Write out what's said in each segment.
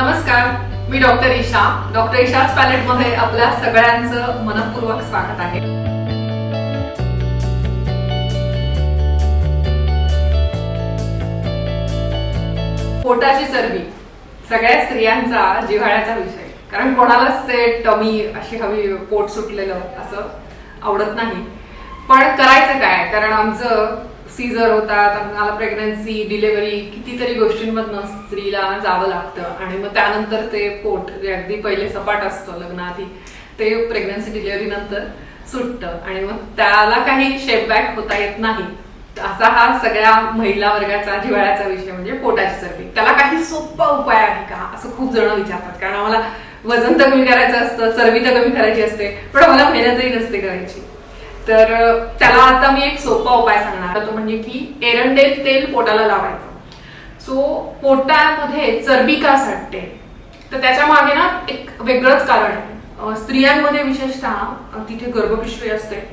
नमस्कार मी doctor Isha. Doctor ईशाच पॅलेटमध्ये आपल्या सगळ्यांचं मनपूर्वक स्वागत आहे. पोटाची चरबी सगळ्या स्त्रियांचा जिव्हाळ्याचा विषय. कारण कोणालाच ते टमी अशी हवी पोट सुटलेलं असं आवडत नाही. पण करायचं काय? कारण आमचं सीझर होतात आम्हाला प्रेग्नन्सी डिलिव्हरी कितीतरी गोष्टींमधनं स्त्रीला जावं लागतं. आणि मग त्यानंतर ते पोट जे अगदी पहिले सपाट असतं लग्नाआधी ते प्रेग्नन्सी डिलिव्हरी नंतर सुटतं. आणि मग त्याला काही शेपबॅक होता येत नाही. असा हा सगळ्या महिला वर्गाचा जिवाळ्याचा विषय म्हणजे पोटाची चरबी. त्याला काही सोपा उपाय आहे का? असं खूप जण विचारतात. कारण आम्हाला वजन तर कमी करायचं असतं चरबी तर कमी करायची असते पण आम्हाला मेहनतही नसते करायची. तर त्याला आता मी एक सोपा उपाय सांगणार. तो म्हणजे की एरंडेल तेल पोटाला लावायचं. सो पोटामध्ये चरबी का साठते तर त्याच्यामागे ना एक वेगळंच कारण आहे. स्त्रियांमध्ये विशेषतः तिथे गर्भपिशवी असते.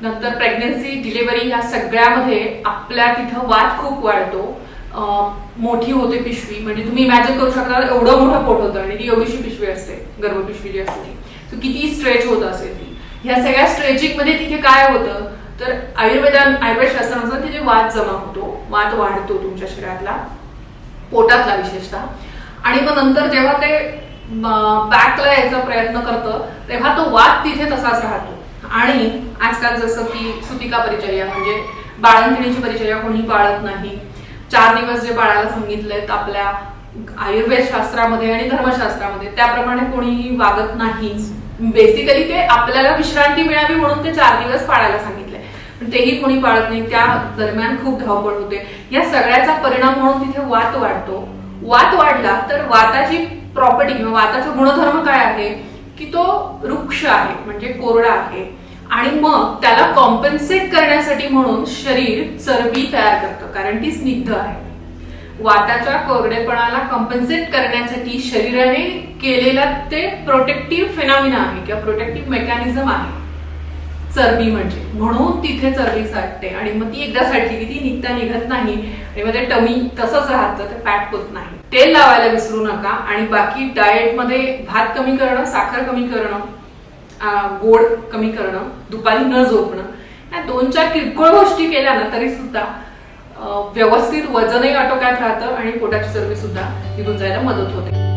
नंतर प्रेग्नन्सी डिलिव्हरी या सगळ्यामध्ये आपल्या तिथं वाद खूप वाढतो. मोठी होते पिशवी. म्हणजे तुम्ही इमॅजिन करू शकता एवढं मोठं पोट होतं आणि ती एवढीशी पिशवी असते गर्भपिशवी जी असते ती. किती स्ट्रेच होत असेल ह्या सगळ्या स्ट्रेचिंगमध्ये तिथे काय होतं? तर आयुर्वेद आयुर्वेद शास्त्रानुसार तिथे वात जमा होतो. वात वाढतो तुमच्या शरीरातला. पोटातला विशेषतः. आणि मग नंतर जेव्हा ते बॅकला यायचा प्रयत्न करतं तेव्हा तो वाद तिथे तसाच राहतो. आणि आजकाल जसं की सुतिका परिचर्या म्हणजे बाळंतिणीची परिचर्या कोणी पाळत नाही. चार दिवस जे बाळाला सांगितलेत आपल्या आयुर्वेद शास्त्रामध्ये आणि धर्मशास्त्रामध्ये त्याप्रमाणे कोणीही वागत नाही. बेसिकली ते आपल्याला विश्रांती मिळावी म्हणून ते चार दिवस पाळायला सांगितलंय. पण तेही कोणी पाळत नाही. त्या दरम्यान खूप धावपळ होते. या सगळ्याचा परिणाम म्हणून तिथे वात वाढतो. वात वाढला तर वाताची प्रॉपर्टी किंवा वाताचा गुणधर्म काय आहे? की तो वृक्ष आहे म्हणजे कोरडा आहे. आणि मग त्याला कॉम्पन्सेट करण्यासाठी म्हणून शरीर चरबी तयार करतं. कारण ती स्निग्ध आहे. वाताच्या कोरडेपणाला कॉम्पेन्सेट करण्यासाठी शरीराने केलेला ते प्रोटेक्टिव्ह फेनॉमिना आहे किंवा प्रोटेक्टिव्ह मेकॅनिझम आहे. चरबी म्हणजे. म्हणून तिथे चरबी साठते. आणि मग ती एकदा साठली की ती निघता निघत नाही. आणि मग ते टमी तसंच राहतं ते फॅट होत नाही. तेल लावायला विसरू नका. आणि बाकी डाएटमध्ये भात कमी करणं साखर कमी करणं गोड कमी करणं दुपारी न झोपणं या दोन चार किरकोळ गोष्टी केल्या ना तरी सुद्धा व्यवस्थित वजनही आटोक्यात राहतं आणि पोटाची चरबी सुद्धा निघून जायला मदत होते.